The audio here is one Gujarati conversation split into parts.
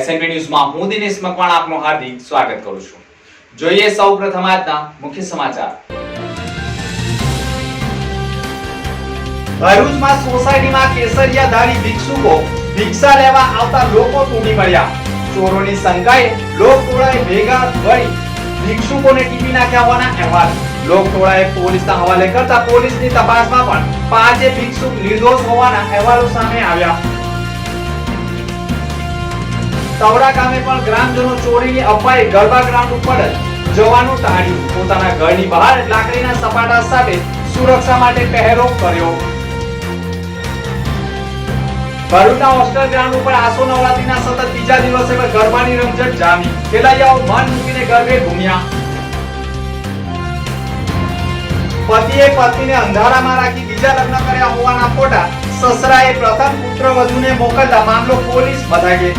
એસએનપી ન્યૂઝમાં હું દિનેશ મકવાણ આપનું હાર્દિક સ્વાગત કરું છું. જોઈએ સૌપ્રથમ આજના મુખ્ય સમાચાર. ભરૂચમાં સોસાયટીમાં કેસરિયા ધારી ભિક્ષુકો ભિક્ષા લેવા આવતા લોકો તૂટી પડ્યા. ચોરોની શંકાએ લોકટોળાએ ભેગા વળી ભિક્ષુકોને ટીપી નાખ્યા હોવાના અહેવાલ. લોકટોળાએ પોલીસના હવાલે કરતા પોલીસની તપાસમાં પણ પાંચે ભિક્ષુક નિર્દોષ હોવાના અહેવાલો સામે આવ્યા. તવડા ગામે પણ ગ્રામજનો ચોરીની અફવાએ ગરબા ગ્રાઉન્ડ ઉપર જવાનું ટાળ્યું. પોતાના ઘરની બહાર લાકડીના સપાટા સાથે સુરક્ષા માટે પહેરો કર્યો. ભરૂચના હોસ્ટેલ ગ્રાઉન્ડ ઉપર આસો નવરાત્રીના સતત બીજા દિવસે પણ ગરબાની રમઝટ જામી. ખેલૈયાઓ મન મૂકીને ગરબે ઘૂમ્યા. પતિએ પત્નીને અંધારામાં રાખી બીજા લગ્ન કર્યા હોવાના ફોટા સસરાએ પ્રથમ પુત્ર વધુને મોકલતા મામલો પોલીસ મથકે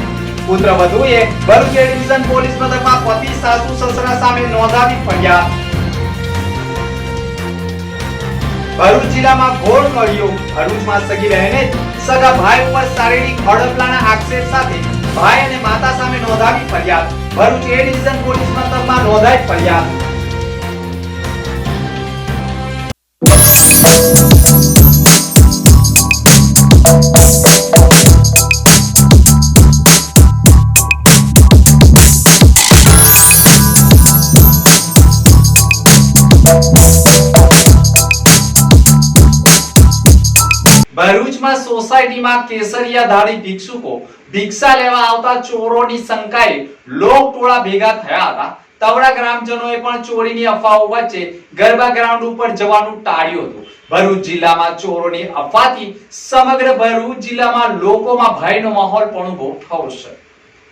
પુત્રવધૂએ ભરૂચ એ ડિવિઝન પોલીસ મથકમાં પતિ, સાસુ, સસરા સામે નોંધાવી ફરિયાદ. ભરૂચ જિલ્લામાં ઘોર કર્યો ભરૂચમાં સગી બહેને સગા ભાઈ ઉપર શારીરિક હડપલાના આક્ષેપ સાથે ભાઈ અને માતા સામે નોંધાવી ફરિયાદ. ભરૂચ એ ડિવિઝન પોલીસ મથકમાં નોંધાઈ ફરિયાદ. સોસાયટીમાં કેસરિયા ધારી ભિક્ષુકો. ભિક્ષા લેવા આવતા ચોરોની શંકાએ લોકટોળા ભેગા થયા હતા. તવડા ગ્રામજનોએ પણ ચોરીની અફવાઓ વચ્ચે ગરબા ગ્રાઉન્ડ ઉપર જવાનું ટાળ્યું હતું. ભરૂચ જિલ્લામાં ચોરોની અફવાથી સમગ્ર ભરૂચ જિલ્લામાં લોકોમાં ભયનો માહોલ પણ ઊભો થયો છે.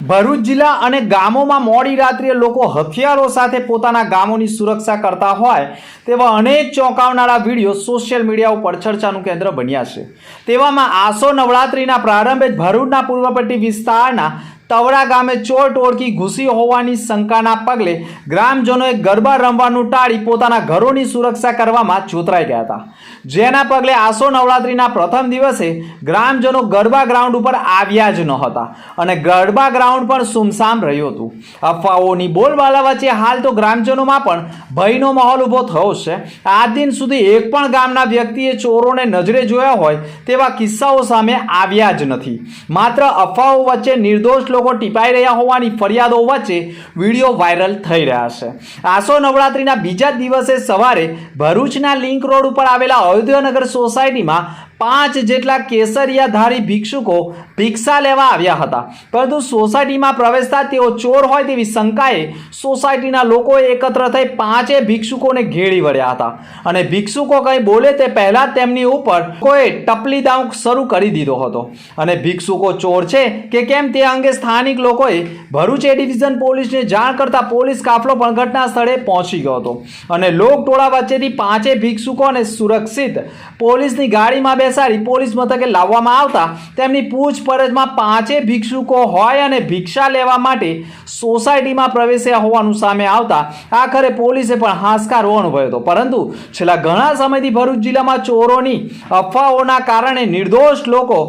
ભરૂચ જિલ્લા અને ગામોમાં મોડી રાત્રિએ લોકો હથિયારો સાથે પોતાના ગામોની સુરક્ષા કરતા હોય તેવા અનેક ચોંકાવનારા વીડિયો સોશિયલ મીડિયા ઉપર ચર્ચાનું કેન્દ્ર બન્યા છે. તેવામાં આસો નવરાત્રિના પ્રારંભે જ ભરૂચના પૂર્વપટ્ટી વિસ્તારના તવડા ગામે ચોર ટોળકી ઘૂસી હોવાની શંકાના પગલે ગ્રામજનોએ ગરબા રમવાનું ટાળી પોતાના ઘરોની સુરક્ષા કરવામાં જોતરાઈ ગયા હતા. જેના પગલે આસો નવરાત્રિના પ્રથમ દિવસે ગ્રામજનો ગરબા ગ્રાઉન્ડ ઉપર આવ્યા જ ન હતા અને ગરબા ગ્રાઉન્ડ પણ સુમસામ રહ્યું હતું. અફવાઓની બોલબાલા વચ્ચે હાલ તો ગ્રામજનોમાં પણ ભયનો માહોલ ઊભો થયો છે. આજ દિન સુધી એક પણ ગામના વ્યક્તિએ ચોરોને નજરે જોયા હોય તેવા કિસ્સાઓ સામે આવ્યા જ નથી. માત્ર અફવાઓ વચ્ચે નિર્દોષ લોકો ટીપાઈ રહ્યા હોવાની ફરિયાદો વચ્ચે વીડિયો વાયરલ થઈ રહ્યા છે. આસો નવરાત્રિના બીજા દિવસે સવારે ભરૂચના લિંક રોડ ઉપર આવેલા અયોધ્યાનગર સોસાયટીમાં પાંચ જેટલા કેસરિયાધારી ભિક્ષુકો ભિક્ષા લેવા આવ્યા હતા. પરંતુ સોસાયટીમાં પ્રવેશતા તેઓ ચોર હોય તેવી શંકાએ સોસાયટીના લોકો એકત્ર થઈ પાંચે ભિક્ષુકોને ઘેરી વળ્યા હતા. અને ભિક્ષુકો કંઈ બોલે તે પહેલાં તેમની ઉપર કોઈ ટપલી દાવ શરૂ કરી દીધો હતો. અને ભિક્ષુકો ચોર છે કે કેમ તે અંગે સ્થાનિક લોકોએ ભરૂચ એ ડિવિઝન પોલીસને જાણ કરતા પોલીસ કાફલો પણ ઘટના સ્થળે પહોંચી ગયો હતો. અને લોકટોળા વચ્ચેથી પાંચે ભિક્ષુકોને સુરક્ષિત પોલીસની ગાડીમાં બેસાડી પોલીસ મથકે લાવવામાં આવતા તેમની પૂછપરછમાં પાંચે ભિક્ષુકો હોય અને ભિક્ષા લેવા માટે સોસાયટીમાં પ્રવેશ્યા હોવાનું સામે આવતા આખરે પોલીસે પણ હાશકાર અનુભવ્યો હતો. પરંતુ છેલ્લા ઘણા સમયથી ભરૂચ જિલ્લામાં ચોરોની અફવાઓના કારણે નિર્દોષ લોકો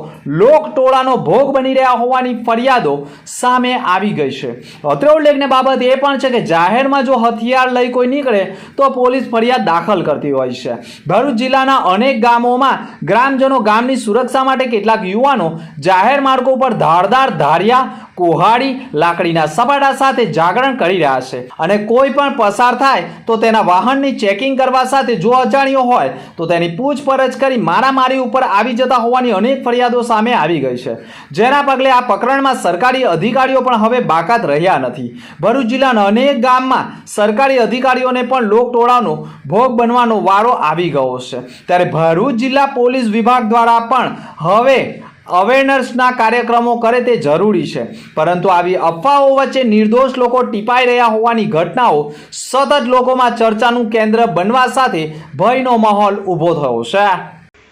લોકટોળાનો ભોગ બની રહ્યા હોવાની ફરિયાદો સામે આવી ગઈ છે. અત્રે ઉલ્લેખની બાબત એ પણ છે કે જાહેરમાં જો હથિયાર લઈ કોઈ નીકળે તો પોલીસ ફરિયાદ દાખલ કરતી હોય છે. ભરૂચ જિલ્લાના અનેક ગામોમાં ગ્રામજનો ગામની સુરક્ષા માટે કેટલાક યુવાનો જાહેર માર્ગો પર ધારદાર ધારિયા, કુહાડી, લાકડીના સપાટા સાથે જાગરણ કરી રહ્યા છે. અને કોઈ પણ પસાર થાય તો તેના વાહનની ચેકિંગ કરવા સાથે જો અજાણ્યો હોય, તો તેની પૂછપરછ કરી મારામારી ઉપર આવી જતા હોવાની અનેક ફરિયાદો સામે આવી ગઈ છે. જેના પગલે આ પ્રકરણમાં સરકારી અધિકારીઓ પણ હવે બાકાત રહ્યા નથી. ભરૂચ જિલ્લાના અનેક ગામમાં સરકારી અધિકારીઓને પણ લોકટોળાનો ભોગ બનવાનો વારો આવી ગયો છે. ત્યારે ભરૂચ જિલ્લા પોલીસ વિભાગ દ્વારા પણ હવે અવેરનેસના કાર્યક્રમો કરે તે જરૂરી છે. પરંતુ આવી અફવાઓ વચ્ચે નિર્દોષ લોકો ટીપાઈ રહ્યા હોવાની ઘટનાઓ સતત લોકોમાં ચર્ચાનું કેન્દ્ર બનવા સાથે ભયનો માહોલ ઊભો થયો છે.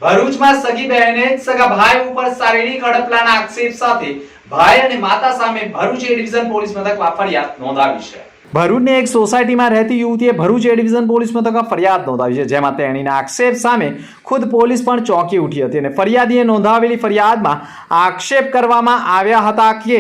ભરૂચમાં સગી બહેને સગા ભાઈ ઉપર શારીરિક હડપલાના આક્ષેપ સાથે ભાઈ અને માતા સામે ભરૂચ એ ડિવિઝન પોલીસ મથકમાં ફરિયાદ નોંધાવી છે. ભરૂચની એક સોસાયટીમાં રહેતી યુવતીએ ભરૂચ એ ડિવિઝન પોલીસ મથકમાં ફરિયાદ નોંધાવી છે, જેમાં તેણીના આક્ષેપ સામે ખુદ પોલીસ પણ ચોંકી ઉઠી હતી અને ફરિયાદીએ નોંધાવેલી ફરિયાદમાં આક્ષેપ કરવામાં આવ્યા હતા કે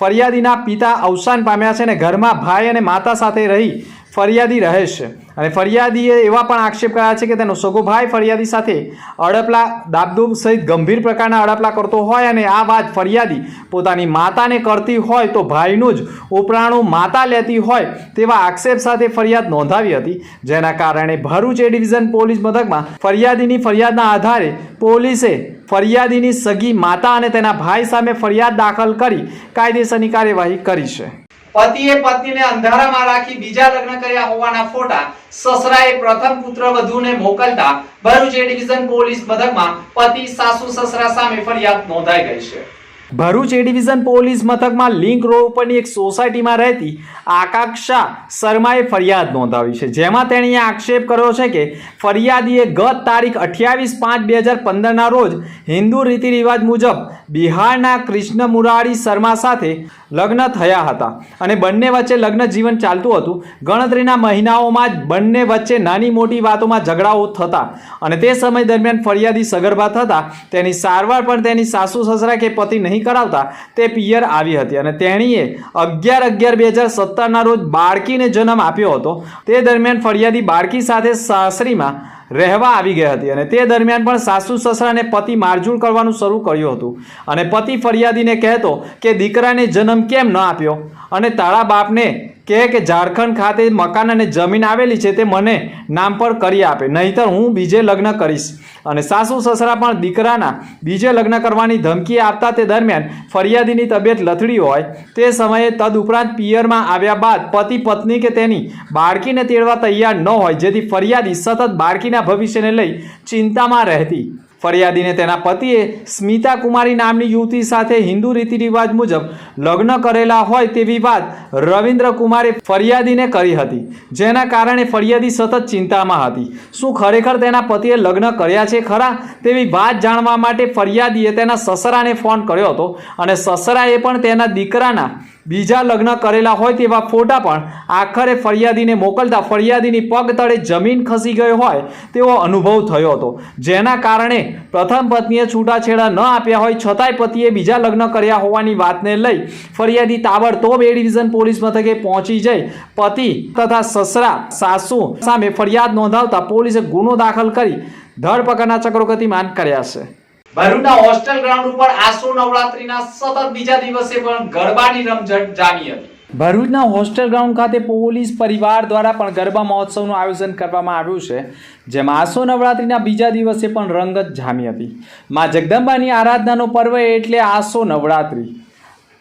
ફરિયાદીના પિતા અવસાન પામ્યા છે અને ઘરમાં ભાઈ અને માતા સાથે રહી ફરિયાદી રહે છે. અને ફરિયાદીએ એવા પણ આક્ષેપ કર્યા છે કે તેનો સગો ભાઈ ફરિયાદી સાથે અડપલા, દાબદૂબ સહિત ગંભીર પ્રકારના અડપલા કરતો હોય અને આ વાત ફરિયાદી પોતાની માતાને કરતી હોય તો ભાઈનું જ ઉપરાણું માતા લેતી હોય તેવા આક્ષેપ સાથે ફરિયાદ નોંધાવી હતી, જેના કારણે ભરૂચ એ ડિવિઝન પોલીસ મથકમાં ફરિયાદીની ફરિયાદના આધારે પોલીસે ફરિયાદીની સગી માતા અને તેના ભાઈ સામે ફરિયાદ દાખલ કરી કાયદેસરની કાર્યવાહી કરી છે. પતિએ પત્નીને અંધારામાં રાખી બીજા લગ્ન કર્યા હોવાના ફોટા સસરાએ પ્રથમ પુત્ર વધુને મોકલતા ભરૂચ એ ડિવિઝન પોલીસ મથકમાં પતિ, સાસુ, સસરા સામે ફરિયાદ નોંધાઈ ગઈ છે. ભરૂચ એ ડિવિઝન પોલીસ મથકમાં લિંક રોડ ઉપરની એક સોસાયટીમાં રહેતી આકાંક્ષા શર્માએ ફરિયાદ નોંધાવી છે. જેમાં તેણીએ આક્ષેપ કર્યો છે કે ફરિયાદીએ ગત તારીખ અઠ્યાવીસ પાંચ બે હજાર પંદરના રોજ હિન્દુ રીતિ રિવાજ મુજબ બિહારના કૃષ્ણ મુરારી શર્મા સાથે લગ્ન થયા હતા અને બંને વચ્ચે લગ્ન જીવન ચાલતું હતું. ગણતરીના મહિનાઓમાં જ બંને વચ્ચે નાની મોટી વાતોમાં ઝઘડાઓ થતા અને તે સમય દરમિયાન ફરિયાદી સગર્ભા થતા. તેની સારવાર પણ તેની સાસુ સસરા કે પતિ નહીં કરાવતા તે પિયર આવી હતી અને તેણીએ અગિયાર અગિયાર બે હજાર સત્તરના રોજ બાળકીને જન્મ આપ્યો હતો. તે દરમિયાન ફરિયાદી બાળકી સાથે સાસરીમાં રહેવા આવી ગઈ હતી અને તે દરમિયાન પણ સાસુ સસરાને પતિ મારઝૂડ કરવાનું શરૂ કર્યું હતું. અને પતિ ફરિયાદીને કહેતો કે દીકરાને જન્મ કેમ ન આપ્યો અને તારા બાપને કહે કે ઝારખંડ ખાતે મકાન અને જમીન આવેલી છે તે મને નામ પર કરી આપે, નહીતર હું બીજે લગ્ન કરીશ. અને સાસુ સસરા પણ દીકરાના બીજે લગ્ન કરવાની ધમકી આપતા તે દરમિયાન ફરિયાદીની તબિયત લથડી હોય તે સમયે તદઉપરાંત પિયરમાં આવ્યા બાદ પતિ પત્ની કે તેની બાળકીને તેડવા તૈયાર ન હોય, જેથી ફરિયાદી સતત બાળકીના ભવિષ્યને લઈ ચિંતામાં રહેતી. ફરિયાદીને તેના પતિએ સ્મિતા કુમારી નામની યુવતી સાથે હિન્દુ રીતિ રિવાજ મુજબ લગ્ન કરેલા હોય તેવી વાત રવિન્દ્ર કુમારે ફરિયાદીને કરી હતી, જેના કારણે ફરિયાદી સતત ચિંતામાં હતી. શું ખરેખર તેના પતિએ લગ્ન કર્યા છે ખરા? તેવી વાત જાણવા માટે ફરિયાદીએ તેના સસરાને ફોન કર્યો હતો અને સસરાએ પણ તેના દીકરાના બીજા લગ્ન કરેલા હોય તેવા ફોટા પણ આખરે ફરિયાદીને મોકલતા ફરિયાદીની પગ તળે જમીન ખસી ગયો હોય તેવો અનુભવ થયો હતો. જેના કારણે પ્રથમ પત્નીએ છૂટાછેડા ન આપ્યા હોય છતાંય પતિએ બીજા લગ્ન કર્યા હોવાની વાતને લઈ ફરિયાદી તાબડતોબ એ ડિવિઝન પોલીસ મથકે પહોંચી જઈ પતિ તથા સસરા, સાસુ સામે ફરિયાદ નોંધાવતા પોલીસે ગુનો દાખલ કરી ધરપકડના ચક્રો ગતિમાન કર્યા છે. ભરૂચના હોસ્ટેલ ગ્રાઉન્ડ ઉપર આસો નવરાત્રીના સતત બીજા દિવસે પણ ગરબાની રમઝટ જામી હતી. ભરૂચના હોસ્ટેલ ગ્રાઉન્ડ ખાતે પોલીસ પરિવાર દ્વારા પણ ગરબા મહોત્સવનું આયોજન કરવામાં આવ્યું છે, જેમાં આસો નવરાત્રીના બીજા દિવસે પણ રંગત જામી હતી. માં જગદંબાની આરાધનાનો પર્વ એટલે આસો નવરાત્રી.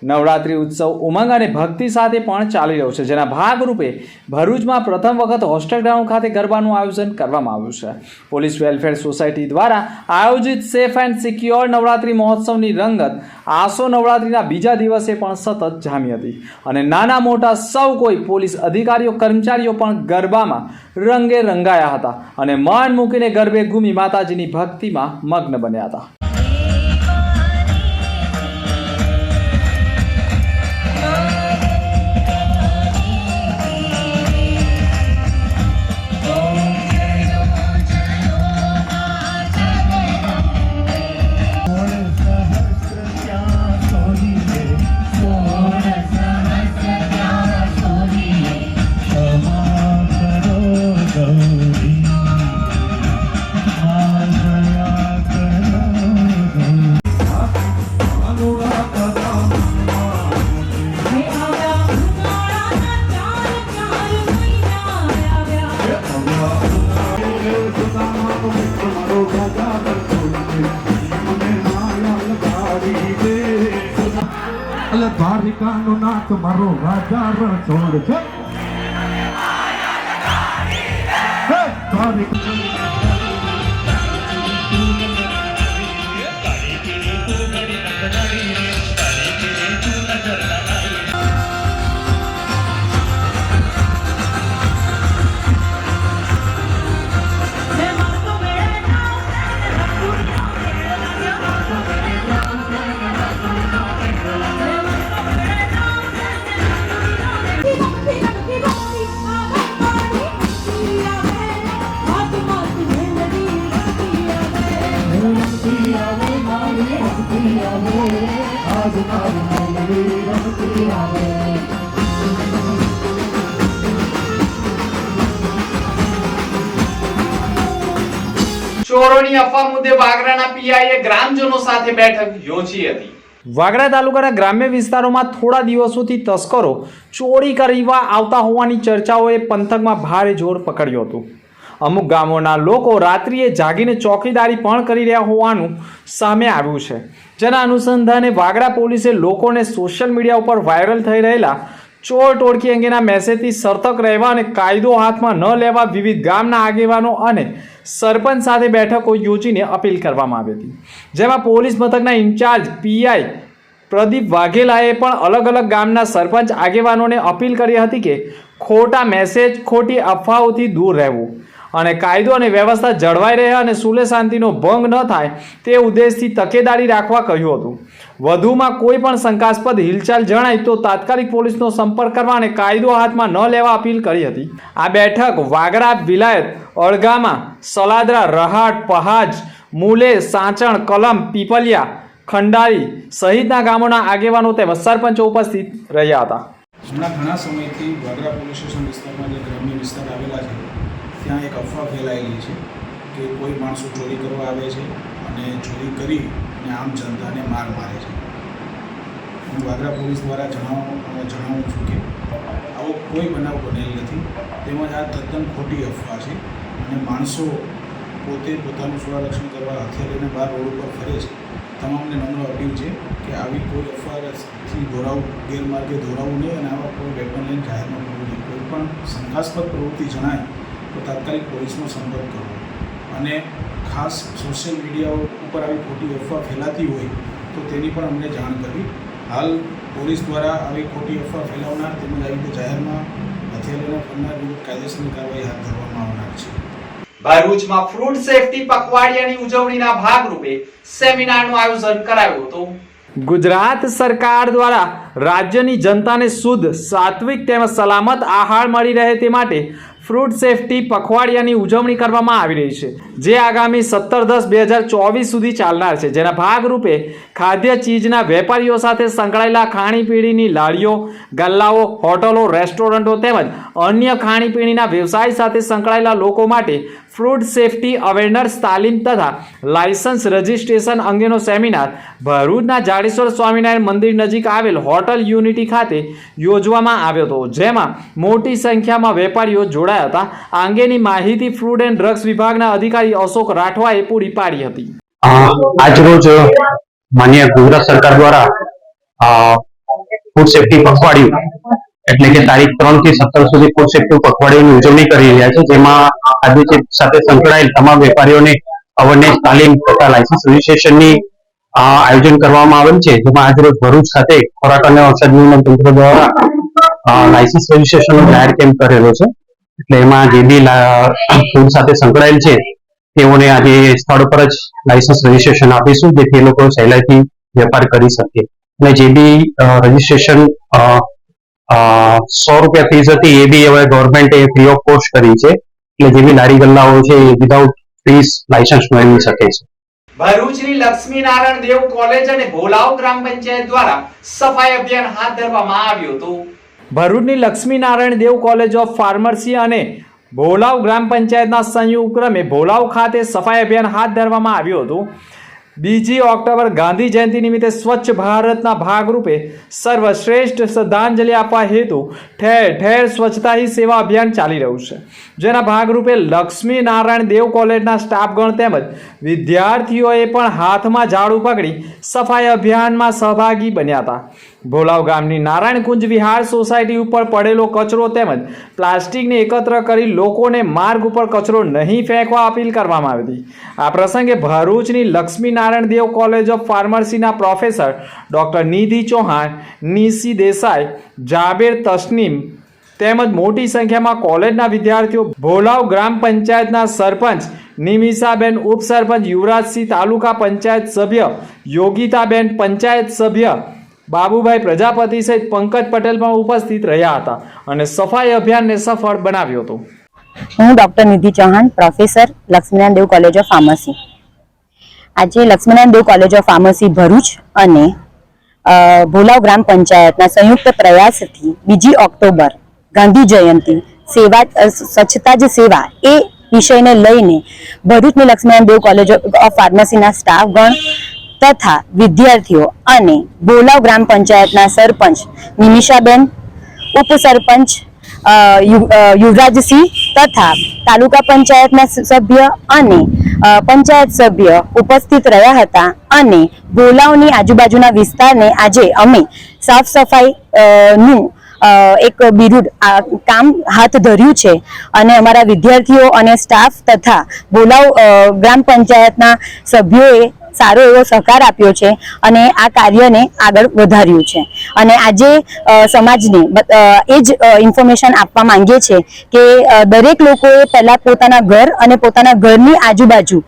નવરાત્રી ઉત્સવ ઉમંગ અને ભક્તિ સાથે પણ ચાલી રહ્યો છે. જેના ભાગરૂપે ભરૂચમાં પ્રથમ વખત હોસ્ટેલ ગ્રાઉન્ડ ખાતે ગરબાનું આયોજન કરવામાં આવ્યું છે. પોલીસ વેલફેર સોસાયટી દ્વારા આયોજિત સેફ એન્ડ સિક્યોર નવરાત્રિ મહોત્સવની રંગત આસો નવરાત્રિના બીજા દિવસે પણ સતત જામી હતી. અને નાના મોટા સૌ કોઈ પોલીસ અધિકારીઓ, કર્મચારીઓ પણ ગરબામાં રંગે રંગાયા હતા અને મન મૂકીને ગરબે ઘૂમી માતાજીની ભક્તિમાં મગ્ન બન્યા હતા. દ્વારિકાનો નાથ મારો રાજા ચોરોની આપવા મુદ્દે વાગરાના પીઆઈએ ગ્રામજનો સાથે બેઠક યોજી હતી. વાગડા તાલુકાના ગ્રામ્ય વિસ્તારોમાં થોડા દિવસોથી તસ્કરો ચોરી કરવા આવતા હોવાની ચર્ચાઓએ પંથકમાં ભારે જોર પકડ્યું હતું. અમુક ગામોના લોકો રાત્રિએ જાગીને ચોકીદારી પણ કરી રહ્યા હોવાનું સામે આવ્યું છે. જેના અનુસંધાને વાગડા પોલીસે લોકોને સોશિયલ મીડિયા ઉપર વાયરલ થઈ રહેલા ચોર ટોળકી અંગેના મેસેજથી સતર્ક રહેવા અને કાયદો હાથમાં ન લેવા વિવિધ ગામના આગેવાનો અને સરપંચ સાથે બેઠકો યોજીને અપીલ કરવામાં આવી હતી. જેમાં પોલીસ મથકના ઇન્ચાર્જ પીઆઈ પ્રદીપ વાઘેલાએ પણ અલગ અલગ ગામના સરપંચ આગેવાનોને અપીલ કરી હતી કે ખોટા મેસેજ, ખોટી અફવાઓથી દૂર રહેવું. અને કાયદો અને વ્યવસ્થા જળવાઈ રહે અને સુલે શાંતિનો ભંગ ન થાય તે ઉદ્દેશથી તકેદારી રાખવા કહ્યું હતું. વધુમાં કોઈ પણ શંકાસ્પદ હિલચાલ જણાય તો તાત્કાલિક પોલીસનો સંપર્ક કરવા અને કાયદો હાથમાં ન લેવા અપીલ કરી હતી. આ બેઠક વાગડા વિલાયત, અળગામા, સલાદરા, રહાટ, પહાજ, મુલે, સાંચણ, કલમ, પીપલિયા ખંડારી સહિતના ગામોના આગેવાનો તેમજ સરપંચો ઉપસ્થિત રહ્યા હતા. હમણાં ઘણા સમયથી વાગરા પોલીસ સ્ટેશન વિસ્તારમાં જે ગ્રામ્ય વિસ્તાર આવેલા છે ત્યાં એક અફવા ફેલાયેલી છે કે કોઈ માણસો ચોરી કરવા આવે છે અને ચોરી કરી અને આમ જનતાને માર મારે છે. હું વાગરા પોલીસ દ્વારા જણાવ જણાવું છું કે આવો કોઈ બનાવ બનેલ નથી. તેમજ આ તદ્દન ખોટી અફવા છે અને માણસો પોતે પોતાનું સ્વરક્ષણ કરવા હથિયાર લઈને બહાર રોડ ઉપર ફરે છે. તમામને નમ્ર અપીલ છે કે આવી કોઈ અફવાથી દોરાવું, ગેરમાર્ગે દોરાવવું નહીં અને આવા કોઈ વેપન લઈને જાહેરમાં કરવું નહીં. કોઈ પણ શંકાસ્પદ પ્રવૃત્તિ જણાય તો તાત્કાલિક પોલીસનો સંપર્ક કરવો. અને ખાસ સોશિયલ મીડિયા ઉપર આવી ખોટી અફવા ફેલાતી હોય તો તેની પણ અમને જાણ કરવી. હાલ પોલીસ દ્વારા આવી ખોટી અફવા ફેલાવનાર તેમજ આવી રીતે જાહેરમાં હથિયારોના ફરનાર વિરુદ્ધ કાયદેસરની કાર્યવાહી હાથ ધરવામાં આવનાર છે. ભરૂચમાં ફ્રૂટ સેફટી પખવાડિયાની ઉજવણીના ભાગરૂપે સેમિનારનું આયોજન કરાયું હતું. ગુજરાત સરકાર દ્વારા રાજ્યની જનતાને શુદ્ધ સાત્વિક તેમજ સલામત આહાર મળી રહે તે માટે ફ્રૂટ સેફટી પખવાડિયાની ઉજવણી કરવામાં આવી રહી છે, જે આગામી સત્તર દસ બે હજાર ચોવીસ સુધી ચાલનાર છે. જેના ભાગરૂપે ખાદ્ય ચીજના વેપારીઓ સાથે સંકળાયેલા ખાણીપીણીની લારીઓ, ગલ્લાઓ, હોટલો, રેસ્ટોરન્ટો તેમજ અન્ય ખાણીપીણીના વ્યવસાય સાથે સંકળાયેલા લોકો માટે ફ્રૂટ સેફટી અવેરનેસ તાલીમ તથા લાયસન્સ રજિસ્ટ્રેશન અંગેનો સેમિનાર ભરૂચના જાડેશ્વર સ્વામિનારાયણ મંદિર નજીક આવેલ હોટલ યુનિટી ખાતે યોજવામાં આવ્યો હતો, જેમાં મોટી સંખ્યામાં વેપારીઓ જોડાયા હતા. આ અંગેની માહિતી ફૂડ એન્ડ ડ્રગ્સ વિભાગના અધિકારી અશોક રાઠવાએ પૂરી પાડી હતી. આજરોજ માન્ય ગુજરાત સરકાર દ્વારા ફૂડ સેફટી પખવાડિયું એટલે કે તારીખ ત્રણથી સત્તર સુધી ફૂડ સેફ્ટી પખવાડિયાની ઉજવણી કરી રહ્યા છે, જેમાં ખાદ્ય સાથે સંકળાયેલ તમામ વેપારીઓને અવેરનેસ તાલીમ તથા લાયસન્સ રજીસ્ટ્રેશનની આયોજન કરવામાં આવેલ છે, જેમાં આજરોજ ભરૂચ ખાતે ખોરાક અને ઔષધ નિયમન તંત્ર દ્વારા લાયસન્સ રજીસ્ટ્રેશનનો જાહેર કેમ્પ કરેલો છે. એટલે એમાં જે બી ફૂડ સાથે સંકળાયેલ છે, તેઓને આજે સ્થળ પર જ લાયસન્સ રજીસ્ટ્રેશન આપીશું, જેથી એ લોકો સહેલાઈથી વેપાર કરી શકે. અને જે બી રજીસ્ટ્રેશન સો રૂપિયા ફીસ હતી એ બી હવે ગવર્મેન્ટે ફ્રી ઓફ કોસ્ટ કરી છે. એટલે જેવી લારી ગલ્લાઓ છે એ વિધાઉટ ફીસ લાયસન્સ મેળવી શકે છે. ભરૂચની લક્ષ્મીનારાયણ દેવ કોલેજ અને ભોલાવ ગ્રામ પંચાયત દ્વારા સફાઈ અભિયાન હાથ ધરવામાં આવ્યું હતું. ભરૂચની Laxminarayan Dev college of pharmacy અને ભોલાવ ગ્રામ પંચાયતના સંયુક્ત ક્રમે ભોલાવ ખાતે સફાઈ અભિયાન હાથ ધરવામાં આવ્યું હતું. બીજી ઓક્ટોબર ગાંધી જયંતિ નિમિત્તે સ્વચ્છ ભારતના ભાગરૂપે સર્વશ્રેષ્ઠ શ્રદ્ધાંજલિ આપવા હેતુ ઠેર ઠેર સ્વચ્છતા હી સેવા અભિયાન ચાલી રહ્યું છે. જેના ભાગરૂપે લક્ષ્મી નારાયણ દેવ કોલેજના સ્ટાફગણ તેમજ વિદ્યાર્થીઓએ પણ હાથમાં ઝાડુ પકડી સફાઈ અભિયાનમાં સહભાગી બન્યા હતા. ભોલાવ ગામની નારાયણ કુંજ વિહાર સોસાયટી ઉપર પડેલો કચરો તેમજ પ્લાસ્ટિકને એકત્ર કરી લોકોને માર્ગ ઉપર કચરો નહીં ફેંકવા અપીલ કરવામાં આવી હતી. આ પ્રસંગે ભરૂચની લક્ષ્મી નારાયણ દેવ કોલેજ ઓફ ફાર્મસીના પ્રોફેસર ડૉક્ટર નિધિ ચૌહાણ, નિશી દેસાઈ, જાબેર તસ્નીમ તેમજ મોટી સંખ્યામાં કોલેજના વિદ્યાર્થીઓ, ભોલાવ ગ્રામ પંચાયતના સરપંચ નિમિષાબેન, ઉપસરપંચ યુવરાજસિંહ તાલુકા પંચાયત સભ્ય યોગિતાબેન, પંચાયત સભ્ય બાબુભાઈ પ્રજાપતિ સહિત પંકજ પટેલ પણ ઉપસ્થિત રહ્યા હતા અને સફાઈ અભિયાનને સફળ બનાવ્યો હતો. હું doctor Nidhi Chauhan, professor Laxminarayan Dev college of pharmacy. આજે Laxminarayan Dev college of pharmacy Bharuch અને ભોલાવ ગ્રામ પંચાયતના સંયુક્ત પ્રયાસથી બીજી ઓક્ટોબર ગાંધી જયંતિ, સેવા સ્વચ્છતા જ સેવા એ વિષયને લઈને ભરૂચની લક્ષ્મીનારાયણ દેવ કોલેજ ઓફ ફાર્મસીના સ્ટાફગણ તથા વિદ્યાર્થીઓ અને બોલાવ ગ્રામ પંચાયતના સરપંચ નિમિષાબેન, ઉપસરપંચ યુવરાજસિંહ તથા તાલુકા પંચાયતના સભ્ય અને પંચાયત સભ્ય ઉપસ્થિત રહ્યા હતા અને બોલાવની આજુબાજુના વિસ્તારને આજે અમે સાફ સફાઈ નું એક બિરુદ કામ હાથ ધર્યું છે. અને અમારા વિદ્યાર્થીઓ અને સ્ટાફ તથા બોલાવ ગ્રામ પંચાયતના સભ્યોએ સારો એવો સહકાર આપ્યો છે અને આ કાર્યને આગળ વધાર્યું છે. અને આજે સમાજને એ જ ઇન્ફોર્મેશન આપવા માંગીએ છીએ કે દરેક લોકોએ પહેલાં પોતાના ઘર અને પોતાના ઘરની આજુબાજુ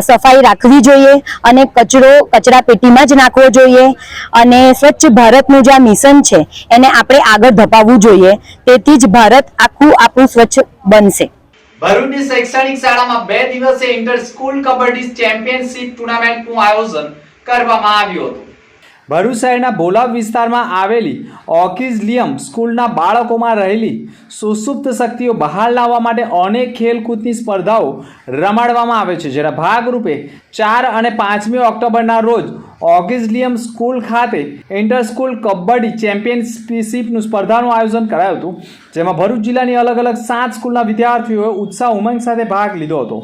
સફાઈ રાખવી જોઈએ અને કચરો કચરા પેટીમાં જ નાખવો જોઈએ અને સ્વચ્છ ભારતનું જે આ મિશન છે એને આપણે આગળ ધપાવવું જોઈએ. તેથી જ ભારત આખું આપણું સ્વચ્છ બનશે. ભરૂચની શૈક્ષણિક શાળામાં બે દિવસે ઇન્ટર સ્કૂલ કબડ્ડી ચેમ્પિયનશિપ ટુર્નામેન્ટનું આયોજન કરવામાં આવ્યું હતું. ભરૂચ શહેરના ભોલાવ વિસ્તારમાં આવેલી ઓકિઝલિયમ સ્કૂલના બાળકોમાં રહેલી સુસુપ્ત શક્તિઓ બહાર લાવવા માટે અનેક ખેલકૂદની સ્પર્ધાઓ રમાડવામાં આવે છે. જેના ભાગરૂપે ચાર અને પાંચમી ઓક્ટોબરના રોજ ઓકિઝલિયમ સ્કૂલ ખાતે ઇન્ટર સ્કૂલ કબડ્ડી ચેમ્પિયનશિપનું સ્પર્ધાનું આયોજન કરાયું હતું, જેમાં ભરૂચ જિલ્લાની અલગ અલગ સાત સ્કૂલના વિદ્યાર્થીઓએ ઉત્સાહ ઉમંગ સાથે ભાગ લીધો હતો.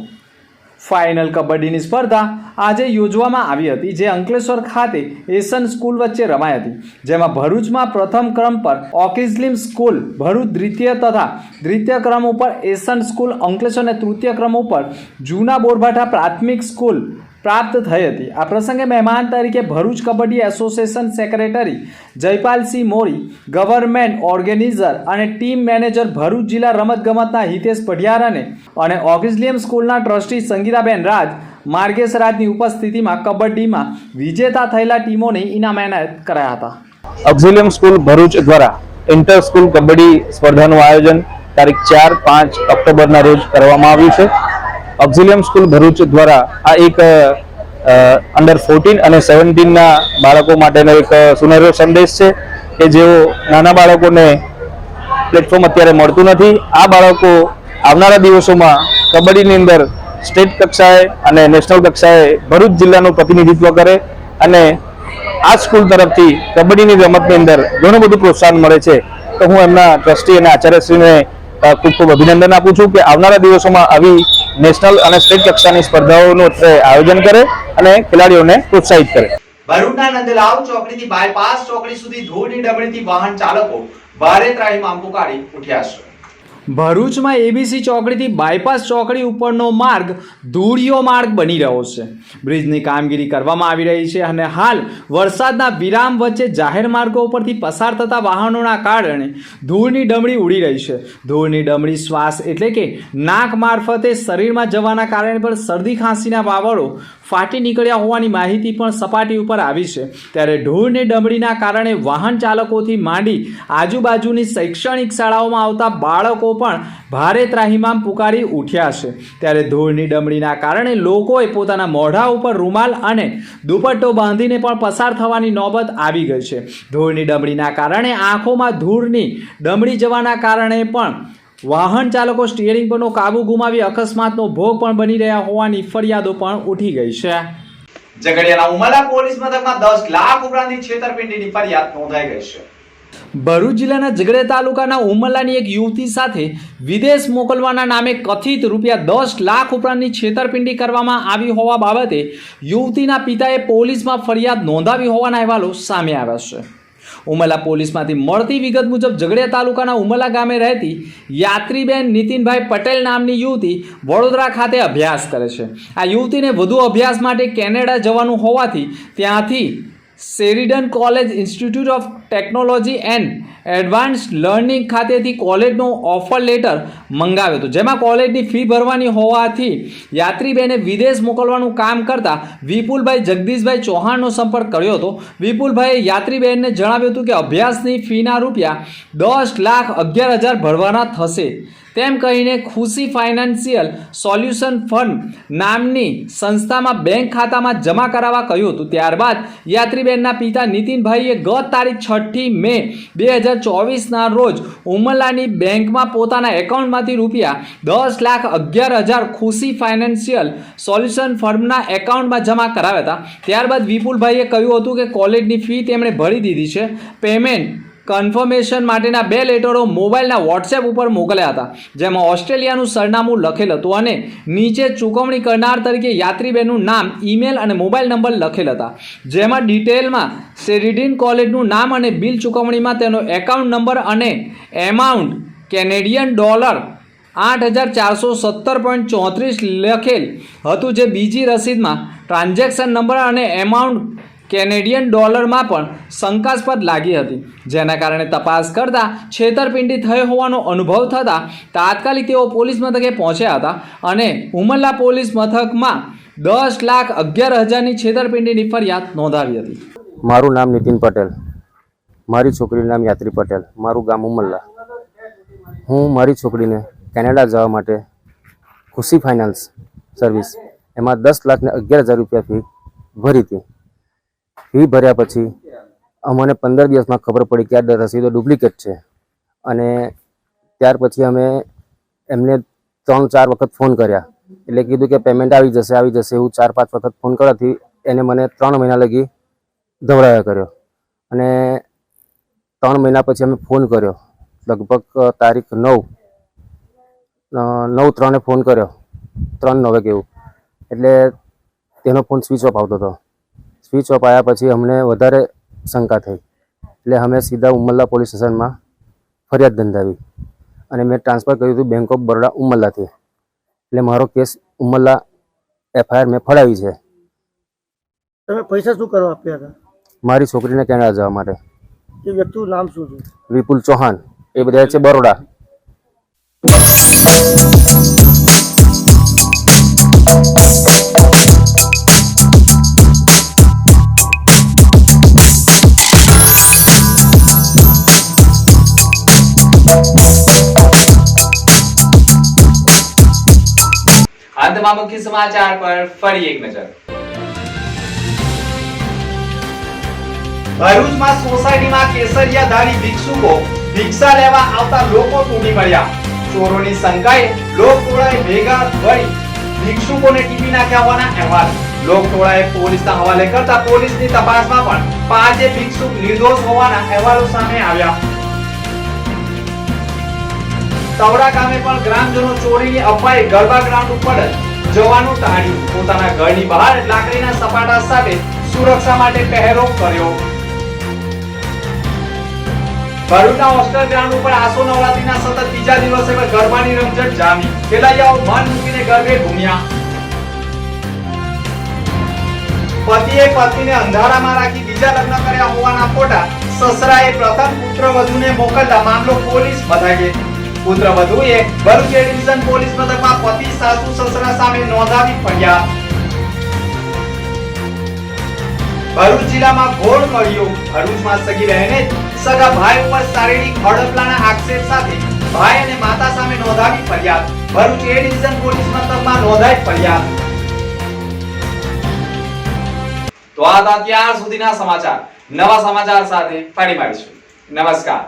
ફાઇનલ કબડ્ડીની સ્પર્ધા આજે યોજવામાં આવી હતી, જે અંકલેશ્વર ખાતે એશિયન સ્કૂલ વચ્ચે રમાઈ હતી, જેમાં ભરૂચમાં પ્રથમ ક્રમ પર ઓકિઝલિમ સ્કૂલ, ભરૂચ દ્વિતીય તથા દ્વિતીય ક્રમ ઉપર એશિયન સ્કૂલ, અંકલેશ્વર અને તૃતીય ક્રમ ઉપર જૂના બોરભાઠા પ્રાથમિક સ્કૂલ પ્રાપ્ત થઈ હતી. આ પ્રસંગે મહેમાન તરીકે Bharuch kabaddi association secretary Jaypalsinh Mori, government organiser અને ટીમ મેનેજર ભરૂચ જિલ્લા રમતગમતના હિતેશ પઢિયાર અને અને ઓગિઝલિયમ સ્કૂલના ટ્રસ્ટી સંગીતાબેન રાજ માર્ગેશ રાજની ઉપસ્થિતિમાં કબડ્ડીમાં વિજેતા થયેલા ટીમોને ઇનામ એનાયત કરાયા હતા. ઓક્ઝિલિયમ સ્કૂલ ભરૂચ દ્વારા ઇન્ટર સ્કૂલ કબડ્ડી સ્પર્ધાનું આયોજન તારીખ ચાર પાંચ ઓક્ટોબરના રોજ કરવામાં આવ્યું છે. ઓક્ઝિલિયમ સ્કૂલ ભરૂચ દ્વારા આ એક અંડર ફોર્ટીન અને સેવન્ટીનના બાળકો માટેનો એક અ, સુનહેરો સંદેશ છે કે જેઓ નાના બાળકોને પ્લેટફોર્મ અત્યારે મળતું નથી. આ બાળકો આવનારા દિવસોમાં કબડ્ડીની અંદર સ્ટેટ કક્ષાએ અને નેશનલ કક્ષાએ ભરૂચ જિલ્લાનું પ્રતિનિધિત્વ કરે અને આ સ્કૂલ તરફથી કબડ્ડીની રમતની અંદર ઘણું બધું પ્રોત્સાહન મળે છે. તો હું એમના ટ્રસ્ટી અને આચાર્યશ્રીને ખૂબ ખૂબ અભિનંદન આપું છું કે આવનારા દિવસોમાં આવી નેશનલ અને સ્ટેટ કક્ષાની સ્પર્ધાઓનું આયોજન કરે અને ખેલાડીઓને પ્રોત્સાહિત કરે. ભરૂચના નંદલાવ ચોકડીથી બાયપાસ ચોકડી સુધી ધૂળની ડબડીથી વાહન ચાલકો ભારે ત્રાહીમામ ઉઠ્યા છે. ભરૂચમાં એબીસી ચોકડીથી બાયપાસ ચોકડી ઉપરનો માર્ગ ધૂળિયો માર્ગ બની રહ્યો છે. બ્રિજની કામગીરી કરવામાં આવી રહી છે અને હાલ વરસાદના વિરામ વચ્ચે જાહેર માર્ગો ઉપરથી પસાર થતા વાહનોના કારણે ધૂળની ડમરી ઉડી રહી છે. ધૂળની ડમરી શ્વાસ એટલે કે નાક મારફતે શરીરમાં જવાના કારણે પણ શરદી ખાંસીના વાવડો ફાટી નીકળ્યા હોવાની માહિતી પણ સપાટી ઉપર આવી છે. ત્યારે ધૂળની ડમરીના કારણે વાહન ચાલકોથી માંડી આજુબાજુની શૈક્ષણિક શાળાઓમાં આવતા બાળકો પણ ભારે ત્રાહિમામ પુકારી ઉઠ્યા છે. ત્યારે ધૂળની ડમડીના કારણે લોકોએ પોતાના મોઢા ઉપર રૂમાલ અને દુપટ્ટો બાંધીને પણ પસાર થવાની નોબત આવી ગઈ છે. ધૂળની ડમડીના કારણે આંખોમાં ધૂળની ડમડી જવાના કારણે પણ વાહન ચાલકો સ્ટીયરિંગ પરનો કાબુ ગુમાવી અકસ્માતનો ભોગ પણ બની રહ્યા હોવાની ફરિયાદો પણ ઉઠી ગઈ છે. ઝઘડિયાના ઉમરા પોલીસ મથકમાં દસ લાખ ઉપરાંતની છેતરપિંડીની ફરિયાદ નોંધાઈ ગઈ છે. ભરૂચ જિલ્લાના ઝઘડિયા તાલુકાના ઉમરલાની એક યુવતી સાથે વિદેશ મોકલવાના નામે કથિત રૂપિયા દસ લાખ ઉપરાંતની છેતરપિંડી કરવામાં આવી હોવા બાબતે યુવતીના પિતાએ પોલીસમાં ફરિયાદ નોંધાવી હોવાના અહેવાલો સામે આવ્યા છે. ઉમરલા પોલીસમાંથી મળતી વિગત મુજબ ઝઘડિયા તાલુકાના ઉમલા ગામે રહેતી યાત્રીબેન નીતિનભાઈ પટેલ નામની યુવતી વડોદરા ખાતે અભ્યાસ કરે છે. આ યુવતીને વધુ અભ્યાસ માટે કેનેડા જવાનું હોવાથી ત્યાંથી Sheridan college institute of technology and advance learning ખાતેથી કોલેજનો ઓફર લેટર મંગાવ્યો હતો. જેમાં કોલેજની ફી ભરવાની હોવાથી યાત્રીબેને વિદેશ મોકલવાનું કામ કરતા વિપુલભાઈ જગદીશભાઈ ચૌહાણનો સંપર્ક કર્યો હતો. વિપુલભાઈએ યાત્રીબેનને જણાવ્યું હતું કે અભ્યાસની ફીના રૂપિયા દસ લાખ અગિયાર હજાર ભરવાના થશે. તેમ કહીને ખુશી ફાઇનાન્શિયલ સોલ્યુશન ફંડ નામની સંસ્થામાં બેંક ખાતામાં જમા કરાવવા કહ્યું હતું. ત્યારબાદ યાત્રીબેનના પિતા નીતિનભાઈએ ગત તારીખ છઠ્ઠી મે બે હજાર ચોવીસના રોજ ઉમલાની બેંકમાં પોતાના એકાઉન્ટમાંથી રૂપિયા દસ લાખ અગિયાર હજાર ખુશી ફાઇનાન્શિયલ સોલ્યુશન ફંડના એકાઉન્ટમાં જમા કરાવ્યા હતા. ત્યારબાદ વિપુલભાઈએ કહ્યું હતું કે કોલેજની ફી તેમણે ભરી દીધી છે. પેમેન્ટ કન્ફર્મેશન માટેના બે લેટરો મોબાઈલના વોટ્સએપ ઉપર મોકલ્યા હતા. જેમાં ઓસ્ટ્રેલિયાનું સરનામું લખેલ હતું અને નીચે ચૂકવણી કરનાર તરીકે યાત્રીબેનનું નામ, ઈમેલ અને મોબાઈલ નંબર લખેલ હતા. જેમાં ડિટેલમાં સેરિડીન કોલેજનું નામ અને બિલ ચૂકવણીમાં તેનો એકાઉન્ટ નંબર અને એમાઉન્ટ કેનેડિયન ડોલર આઠ હજાર ચારસો સત્તર પોઈન્ટ ચોત્રીસ લખેલ હતું, જે બીજી રસીદમાં ટ્રાન્ઝેક્શન નંબર અને એમાઉન્ટ કેનેડિયન ડોલરમાં પણ શંકાસ્પદ લાગી હતી. જેના કારણે તપાસ કરતા છેતરપિંડી થઈ હોવાનો અનુભવ થતાં તાત્કાલિક તેઓ પોલીસ મથકે પહોંચ્યા હતા અને ઉમરલા પોલીસ મથકમાં દસ લાખ અગિયાર હજારની છેતરપિંડીની ફરિયાદ નોંધાવી હતી. મારું નામ નીતિન પટેલ. મારી છોકરીનું નામ યાત્રી પટેલ. મારું ગામ ઉમરલા હું મારી છોકરીને કેનેડા જવા માટે ખુશી ફાઇનાન્સ સર્વિસ, એમાં દસ લાખને અગિયાર હજાર રૂપિયા ફી ભરી હતી. ફી ભર્યા પછી અમને પંદર દિવસમાં ખબર પડી કે આ રસીદો ડુપ્લિકેટ છે. અને ત્યાર પછી અમે એમને ત્રણ, ચાર વખત ફોન કર્યા. એટલે કીધું કે પેમેન્ટ આવી જશે આવી જશે. એવું ચાર, પાંચ વખત ફોન કરવાથી એને મને ત્રણ મહિના લગી ધવડાવ્યા કર્યો. અને ત્રણ મહિના પછી અમે ફોન કર્યો. લગભગ તારીખ નવ નવ, ત્રણે ફોન કર્યો. ત્રણ નવે કેવું એટલે તેનો ફોન સ્વિચ ઓફ આવતો હતો. સ્વિચ ઓફ આવ્યા પછી અમને વધારે શંકા થઈ. એટલે અમે સીધા ઉમરલા પોલીસ સ્ટેશનમાં ફરિયાદ નોંધાવી. અને મેં ટ્રાન્સફર કર્યું હતું બેંક ઓફ બરોડા ઉમરલાથી એટલે મારો કેસ ઉમરલા એફઆઈઆર મેં ફળાવી છે. તમે પૈસા શું કરવા આપ્યા હતા? મારી છોકરીને કેનેડા જવા માટે? એ વ્યક્તિનું નામ શું છે? વિપુલ ચૌહાણ. એ બધા છે બરોડા. અંતમાં મુખ્ય સમાચાર પર ફરી એક નજર ભરૂચમાં સોસાયટીમાં કેસરિયા ધારી ભિક્ષુકો ભિક્ષા લેવા આવતા લોકો તૂટી પડ્યા. ચોરોની શંકાએ લોકટોળાએ ભેગા વળી ભિક્ષુકોને ટીપી નાખ્યા હોવાના અહેવાલ. લોકટોળાએ પોલીસના હવાલે કરતા પોલીસની તપાસમાં પણ પાંચે ભિક્ષુક નિર્દોષ હોવાના અહેવાલો સામે આવ્યા. તવડા ગામે પણ ગ્રામજનો ચોરીની અફવાએ ગરબા ગ્રાઉન્ડ ઉપર જવાનું ટાળ્યું. પોતાના ઘરની બહાર લાકડીના સપાટા સાથે સુરક્ષા માટે પહેરો કર્યો. ભરૂચના હોસ્ટેલ ગ્રાઉન્ડ ઉપર આસો નવરાત્રીના સતત બીજા દિવસે ગરબાની રમઝટ જામી. ખેલૈયાઓ મન મૂકીને ગરબે ઘૂમ્યા. પતિએ પત્નીને અંધારામાં રાખી બીજા લગ્ન કર્યા હોવાના ફોટા સસરાએ પ્રથમ પુત્ર વધુને મોકલતા મામલો પોલીસ મથકે પુત્ર વધુએ ભરૂચ ડિવિઝન પોલીસ મથકમાં પતિ સાસુ સસરા સામે નોંધાવી ફરિયાદ ભરૂચ જિલ્લામાં ઘોર મળ્યો ભરૂચમાં સગી બહેને સગા ભાઈ ઉપર શારીરિક હડપલાના આક્ષેપ સાથે ભાઈ અને માતા સામે નોંધાવી ફરિયાદ ભરૂચ એ ડિવિઝન પોલીસ મથકમાં નોંધાઈ ફરિયાદ તો આ હતા ત્યાર સુધીના સમાચાર. નવા સમાચાર સાથે ફરી મળીશું. નમસ્કાર.